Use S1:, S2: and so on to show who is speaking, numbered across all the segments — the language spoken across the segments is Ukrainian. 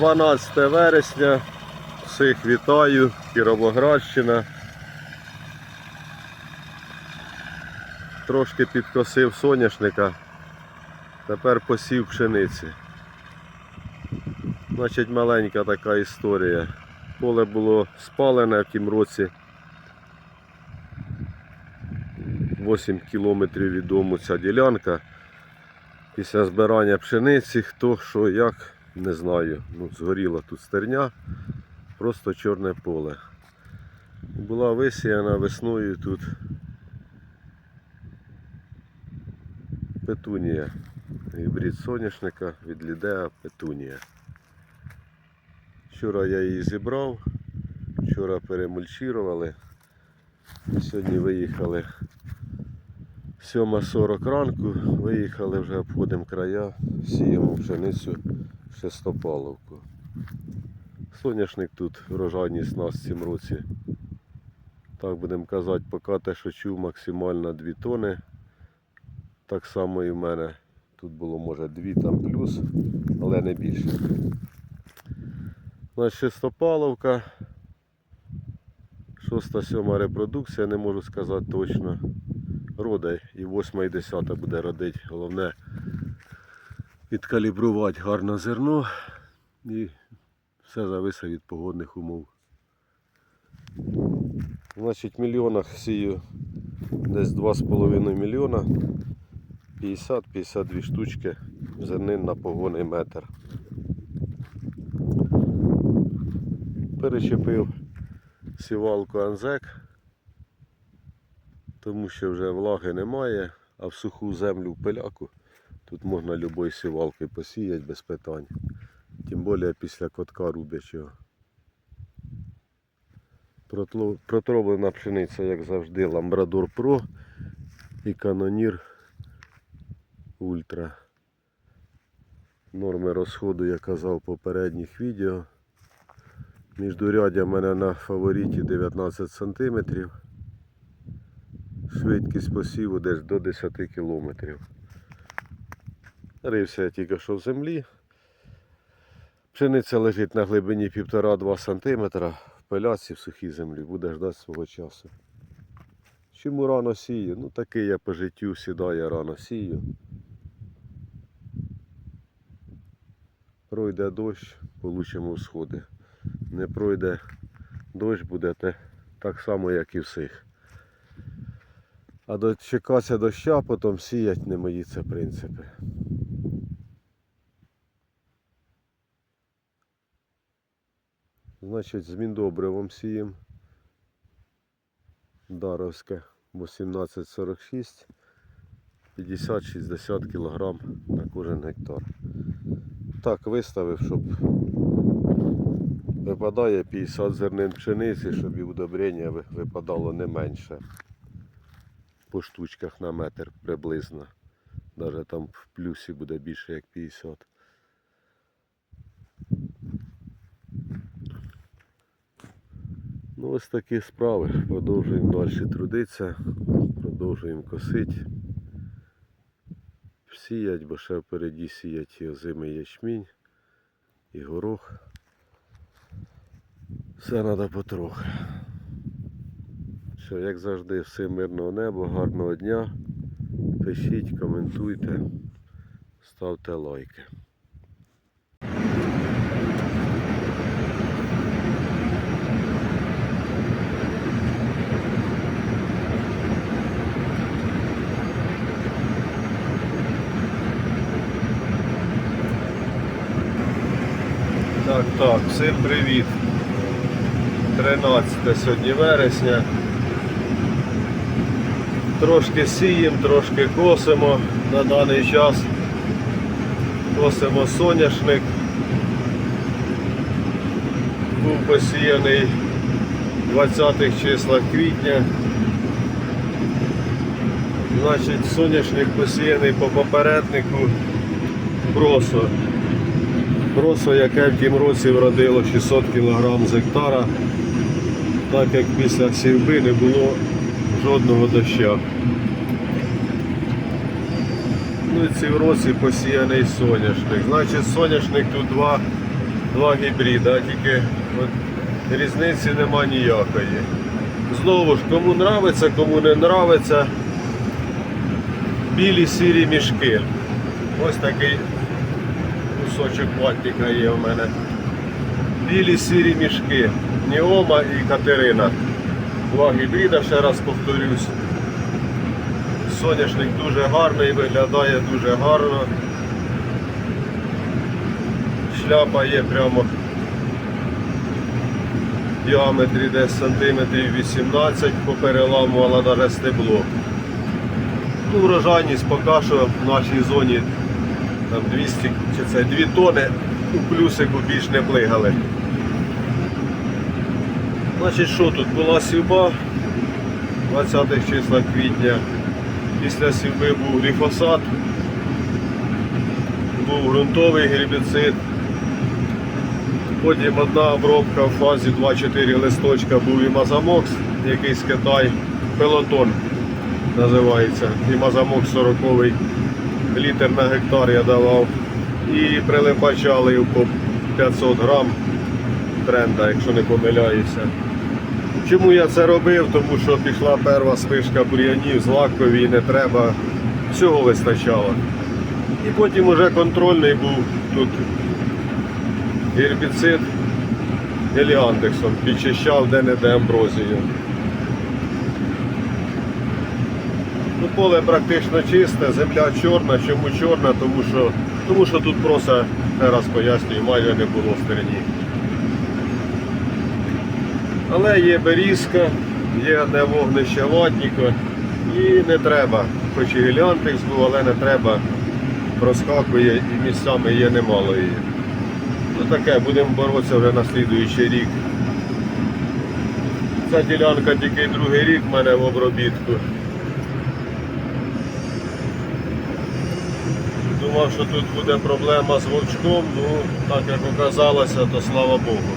S1: 12 вересня. Всіх вітаю, Кіровоградщина. Трошки підкосив соняшника, тепер посів пшениці. Значить, маленька така історія. Поле було спалене в тім році. 8 кілометрів від дому ця ділянка. Після збирання пшениці, хто що як, не знаю. Ну, згоріла тут стерня, просто чорне поле. Була висіяна весною тут петунія. Гібрид соняшника від Лідеа петунія. Вчора я її зібрав, вчора перемульчували. Сьогодні виїхали 7.40 ранку, виїхали вже обходимо края, сіємо пшеницю шестопаловку. Соняшник тут врожайність нас в році. Так будемо казати, поки те, що чув, максимально 2 тони. Так само і в мене. Тут було може 2 там плюс, але не більше. Значить, шестопаловка. Шоста, сьома репродукція, не можу сказати точно. Рода і восьма і десята буде родити. Головне відкалібрувати гарно зерно і все зависить від погодних умов. Значить, в мільйонах сію десь 2,5 мільйона. 50-52 штучки зернин на погонний метр. Перечепив сівалку Анзек, тому що вже влаги немає, а в суху землю в пиляку тут можна любою сівалкою посіяти без питань. Тим більше після котка рубячого. Протроблена пшениця, як завжди, Ламбрадор Про і Канонір Ультра. Норми розходу я казав в попередніх відео. Міждурядя в мене на фавориті 19 см. Швидкість посіву десь до 10 км. Рився я тільки що в землі. Пшениця лежить на глибині 1,5-2 см в пиляці в сухій землі, буде ждати свого часу. Чому рано сію? Ну такий я по життю сідаю рано сію. Пройде дощ, получимо всходи. Не пройде дощ, буде те так само, як і всіх. А дочекатися доща, потім сіять не мої це принципи. Значить, з міндобривом сіємо. Даровське 1846, 50-60 кг на кожен гектар. Так виставив, щоб випадає 50 зернин пшениці, щоб і удобрення випадало не менше. По штучках на метр приблизно. Навіть там в плюсі буде більше як 50. Ну ось такі справи. Продовжуємо далі трудитися, продовжуємо косити, сіять, бо ще впереді сіять і озимий ячмінь, і горох. Все треба потрохи. Що, як завжди, всім мирного неба, гарного дня. Пишіть, коментуйте, ставте лайки. Так, так, всім привіт. 13 сьогодні вересня. Трошки сіємо, трошки косимо на даний час. Косимо соняшник. Був посіяний 20-х числах квітня. Значить, соняшник посіяний по попереднику просо. Просо, яке в тім році вродило 600 кг з гектара, так як після сівби не було жодного доща. Ну і цій році посіяний соняшник. Значить соняшник тут два Два гібрида, тільки от різниці нема ніякої. Знову ж, кому нравиться, кому не нравиться. Білі сірі мішки. Ось такий кусочок пластика є у мене. Білі сірі мішки. Ніома і Катерина. Два гібрида, ще раз повторюсь. Соняшник дуже гарний, виглядає дуже гарно. Шляпа є прямо в діаметрі десь сантиметрів 18, попереламувала навіть стебло. Ну, врожайність поки що в нашій зоні там 200 чи це 2 тони у плюсику більш не плигали. Значить, що тут була сівба 20 числа квітня. Після сівби був гліфосат, був ґрунтовий гербіцид. Потім одна обробка в фазі 2-4 листочка був і мазамокс, якийсь Китай, пелотон називається. І мазамокс 40 літр на гектар я давав. І прилипачали по 500 грам тренда, якщо не помиляюся. Чому я це робив? Тому що пішла перша спишка бур'янів, злакові, не треба, всього вистачало. І потім уже контрольний був тут гербіцид еліандексом, підчищав де-не-де амброзію. Ну, поле практично чисте, земля чорна. Чому чорна? Тому що, тому що тут просто, раз пояснюю, майже не було стерні. Але є берізка, є одне вогнище ватніка і не треба, хоч і геліантекс був, але не треба, проскакує і місцями є немало її. Ну таке, будемо боротися вже на слідуючий рік. Ця ділянка тільки другий рік в мене в обробітку. Думав, що тут буде проблема з вовчком, ну так як оказалося, то слава Богу.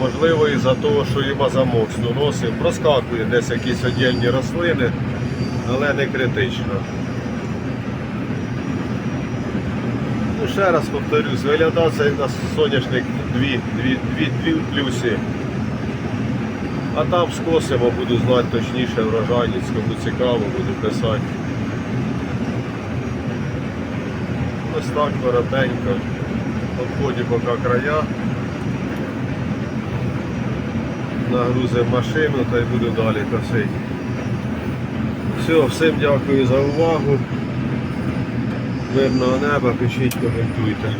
S1: Можливо, із-за того, що і мазамок доносив, проскакує десь якісь віддільні рослини, але не критично. Ну, ще раз повторюсь, виглядає цей на соняшник дві, дві, дві, дві плюси. А там скосимо, буду знати точніше врожайність, кому цікаво, буду писати. Ось так коротенько. Обході поки края. Нагрузив машину та й буду далі косити. Все, всім дякую за увагу. Мирного неба, пишіть, коментуйте.